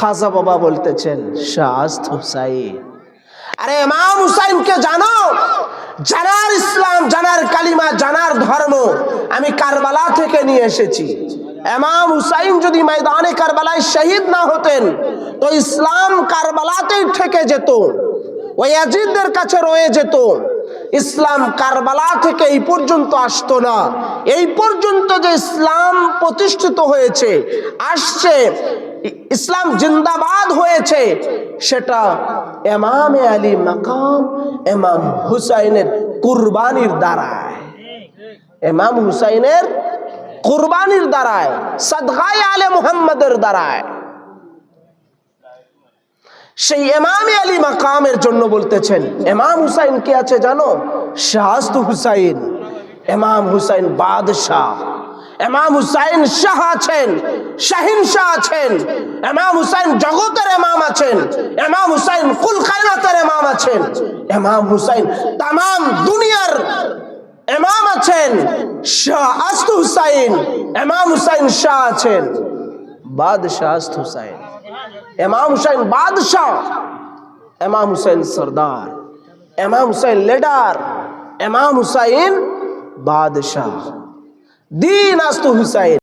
খাজা বাবা বলতেছেন শাস্ত হুসাইন। আরে ইমাম হুসাইনকে জানো? জানার ইসলাম, জানার কালিমা, জানার ধর্ম আমি কারবালা থেকে নিয়ে এসেছি। ইমাম হুসাইন যদি ময়দানে কারবালায় শহীদ না হতেন, তো ইসলাম কারবালাতেই থেকে যেত ওই আজিদদের কাছে রয়ে যেত। ইসলাম কারবালা থেকে এই পর্যন্ত আসতো না। এই পর্যন্ত যে ইসলাম প্রতিষ্ঠিত হয়েছে, আসছে ইসলাম জিন্দাবাদ হয়েছে, সেটা এমাম আলী মাকাম, এমাম হুসাইনের কুরবানির দ্বারায়। এমাম হুসাইনের কুরবানির দ্বারায়, সদগায় আলে মুহাম্মদের দ্বারায়। সেই এমাম আলী মাকামের জন্য বলতেছেন, এমাম হুসাইন কে আছে জানো? শাহস্ত হুসাইন। এমাম হুসাইন বাদশাহ। এমাম হুসাইন শাহ আছেন। শাহিন শাহ আছেন এমাম হুসাইন জগতের এমাম আছেন এমাম হুসাইন কুল কায়নাতের এমাম আছেন এমাম হুসাইন তাম দুনিয়ার এমাম আছেন, শাহ আস্ত হুসাইন এমাম হুসাইন শাহ আছেন। বাদশাহ আস্ত হুসাইন এমাম হুসাইন বাদশাহ এমাম হুসাইন সর্দার এমাম হুসাইন লিডার এমাম হুসাইন বাদশাহ। দিন আস্ত হুসাইন।